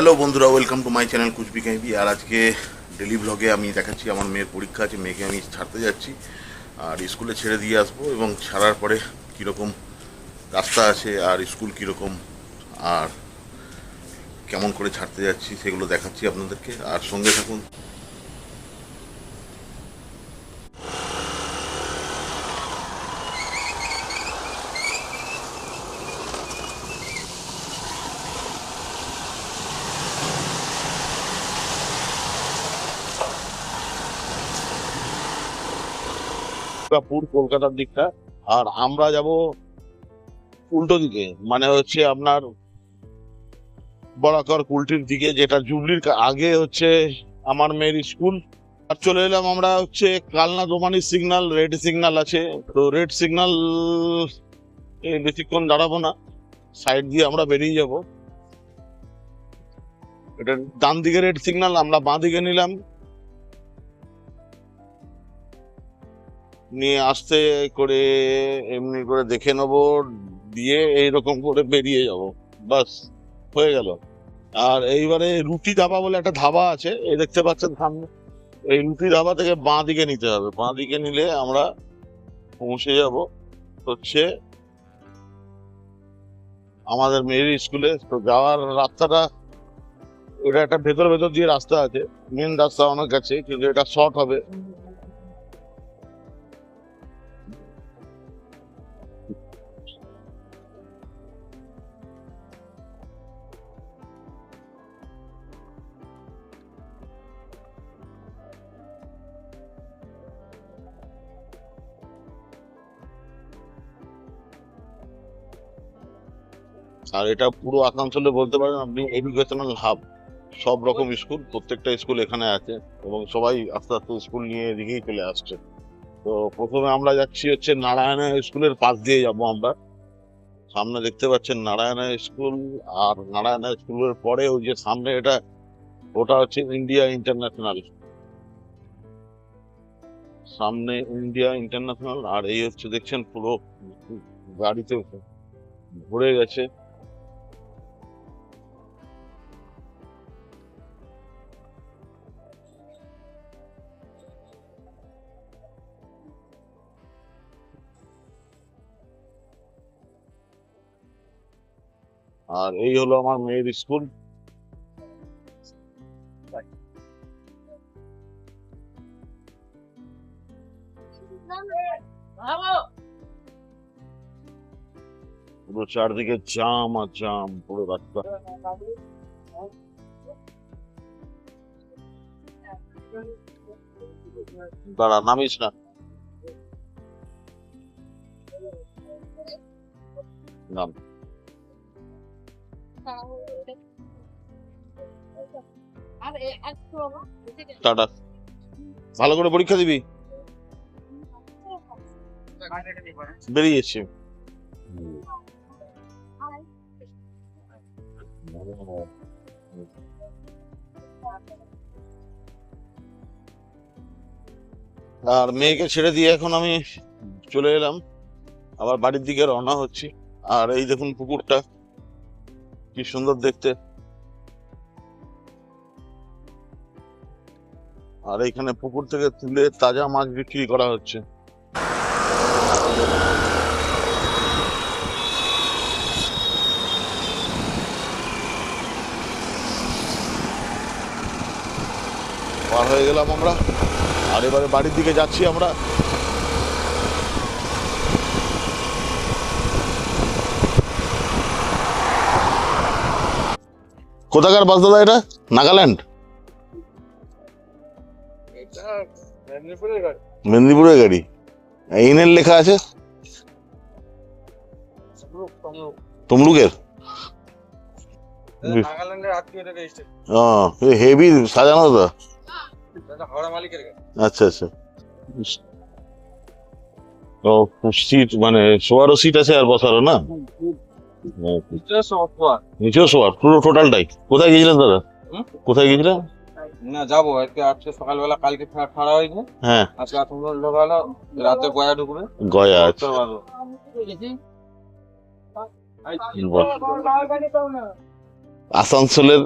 Hello বন্ধুরা welcome to my channel কুচবি কাহিবি আর আজকে ডেলি ব্লগে আমি দেখাচ্ছি, আমার মেয়ের পরীক্ষা আছে, মেয়েকে আমি ছাড়তে যাচ্ছি। আর স্কুলে ছেড়ে দিয়ে আসব এবং ছাড়ার পরে কীরকম রাস্তা আছে আর স্কুল কীরকম, আর কেমন করে ছাড়তে যাচ্ছি, সেগুলো দেখাচ্ছি আপনাদেরকে। আর সঙ্গে থাকুন। দুর্গাপুর, কলকাতার দিকটা। আর আমরা যাব উল্টো দিকে মানে হচ্ছে আপনার বরাকর কুলটির দিকে, যেটা জুবলির আগে হচ্ছে আমার মেয়ের স্কুল। আর চলে এলাম আমরা হচ্ছে Kalna Domani signal, red signal আছে। তো রেড সিগন্যাল বেশিক্ষণ দাঁড়াবো না, সাইড দিয়ে আমরা বেরিয়ে যাব। এটা ডান দিকে রেড সিগনাল, আমরা বাঁ দিকে নিলাম। নিয়ে আস্তে করে এমনি করে দেখে নেব, দিয়ে এইরকম করে বেরিয়ে যাব। বাস, হয়ে গেল। আর এইবারে রুটি ধাবা বলে একটা ধাবা আছে, এই দেখতে পাচ্ছেন সামনে। এই রুটি ধাবা থেকে বাঁ দিকে নিতে হবে। বাঁ দিকে নিলে আমরা পৌঁছে যাব হচ্ছে আমাদের মেয়ের স্কুলে। তো যাওয়ার রাস্তাটা, ওটা একটা ভেতর ভেতর দিয়ে রাস্তা আছে। মেন রাস্তা অনেক আছে কিন্তু এটা শর্ট হবে। আর এটা পুরো আসানসোলে বলতে পারেন আপনি এডুকেশনাল হাব সব রকম স্কুল, প্রত্যেকটা স্কুল এখানে আছে এবং সবাই আস্তে আস্তে স্কুল নিয়ে এদিকেই চলে আসছে। তো প্রথমে আমরা যাচ্ছি হচ্ছে নারায়ণা স্কুলের পাশ দিয়ে যাব আমরা। সামনে দেখতে পাচ্ছেন নারায়ণা স্কুল আর নারায়ণা স্কুলের পরে ওই যে সামনে এটা, ওটা হচ্ছে ইন্ডিয়া ইন্টারন্যাশনাল। সামনে ইন্ডিয়া ইন্টারন্যাশনাল আর এই হচ্ছে দেখছেন পুরো গাড়িতে ভরে গেছে। আর এই হলো আমার মেয়ের স্কুল। পুরো চারদিকে জাম আর জাম পুরো রাস্তা। দাঁড়া নামিস না। নাম। টাটা। ভালো করে পরীক্ষা দিবি? আর মেয়েকে ছেড়ে দিয়ে এখন আমি চলে এলাম। আবার বাড়ির দিকে রওনা হচ্ছি। আর এই দেখুন পুকুরটা। কি সুন্দর দেখতে। আর এখানে পুকুর থেকে তুলে তাজা মাছ বিক্রি করা হচ্ছে। পার হয়ে গেলাম আমরা। আর এবারে বাড়ির দিকে যাচ্ছি আমরা। কোথাকার বাস দাদা এটা? নাগাল্যান্ড? মেদিনীপুরের গাড়ি। ইনের লেখা আছে? তমলুকের? হেভি সাজানো দাদা। আচ্ছা আচ্ছা। ও সিট মানে শোয়ারও সিট আছে আর বসারও না? শোয়ার পুরো টোটালটাই কোথায় গিয়েছিলেন দাদা? কোথায় গিয়েছিলেন? না যাব। আজকে আজকে সকালবেলা কালকে ছাড়া হয়েছে হ্যাঁ। আজকে এখন ঢোকালো। রাতে গয়া ঢুকবে। গয়া আছে আসানসোলের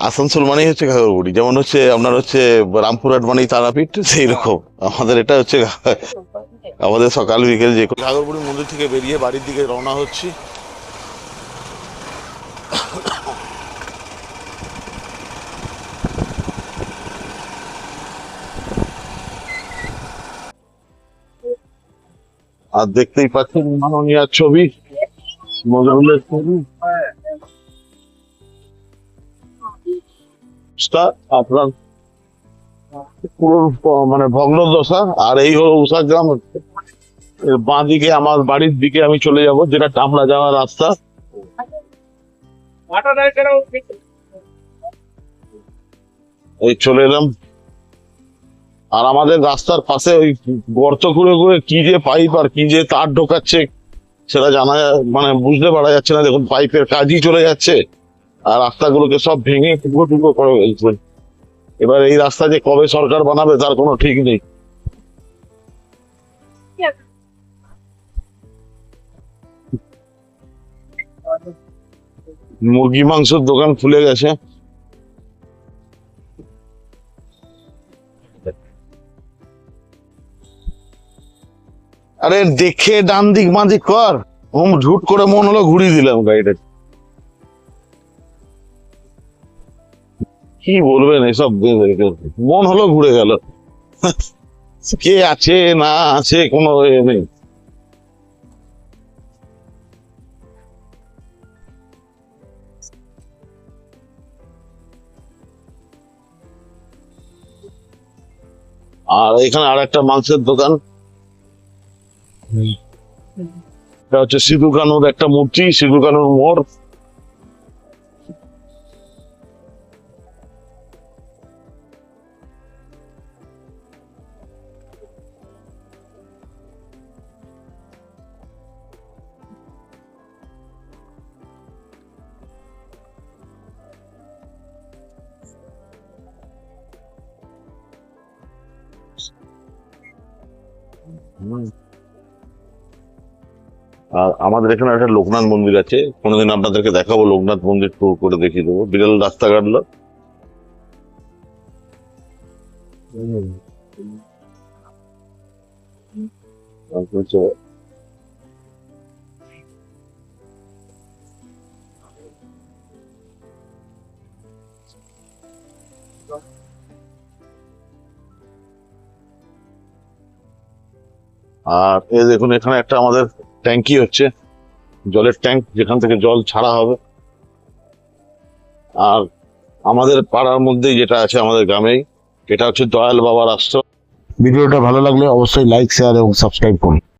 আসানসোল মানেই হচ্ছে ঘাগরবুড়ি যেমন হচ্ছে আপনার হচ্ছে রামপুরহাট মানেই তারাপীঠ সেই রকম আমাদের এটা হচ্ছে আমাদের সকাল, বিকেল যে ঘাগরবুড়ি মন্দির থেকে বেরিয়ে বাড়ির দিকে রওনা হচ্ছি। আর দেখতেই পাচ্ছেন মাননীয় ছবি নজরুলের ছবি। আপনার পুরো মানে ভগ্নদশা, আর এই হলো উষা গ্রাম বাঁ দিকে আমার বাড়ির দিকে আমি চলে যাব যেটা টামলা যাওয়ার রাস্তা। এই চলে এলাম। আর আমাদের রাস্তার পাশে ওই গর্ত করে করে কি যে পাইপ আর কি যে তার ঢোকাচ্ছে সেটা জানা মানে বুঝতে পারা যাচ্ছে না। দেখুন পাইপের কাজই চলে যাচ্ছে আর রাস্তাগুলোকে সব ভেঙে টুকরো টুকরো করে ফেলছে। এবার এই রাস্তা যে কবে সরকার বানাবে তার কোনো ঠিক নেই। মুরগি মাংসের দোকান খুলে গেছে। আরে দেখে ডান দিক, বাঁ কর। হুম ঝুট করে মন হলো ঘুরিয়ে দিলাম গাড়িটা। কি বলবেন এসব? মন হলো ঘুরে গেল। কে আছে, না আছে, কোনো নেই। আর এখানে আর একটা মাংসের দোকান। এটা হচ্ছে সিধু কানুর একটা মূর্তি সিধু কানুর মোড়। আর আমাদের এখানে একটা লোকনাথ মন্দির আছে। কোনোদিন আপনাদেরকে দেখাবো লোকনাথ মন্দির ট্যুর করে দেখিয়ে দেবো। বিড়াল রাস্তা কাটলো আচ্ছা আর এই দেখুন, এখানে একটা আমাদের ট্যাঙ্কি হচ্ছে। জলের ট্যাঙ্ক, যেখান থেকে জল ছাড়া হবে। আর আমাদের পাড়ার মধ্যেই যেটা আছে আমাদের গ্রামেই, এটা হচ্ছে দয়াল বাবার আশ্রম। ভিডিওটা ভালো লাগলে অবশ্যই লাইক শেয়ার এবং সাবস্ক্রাইব করুন।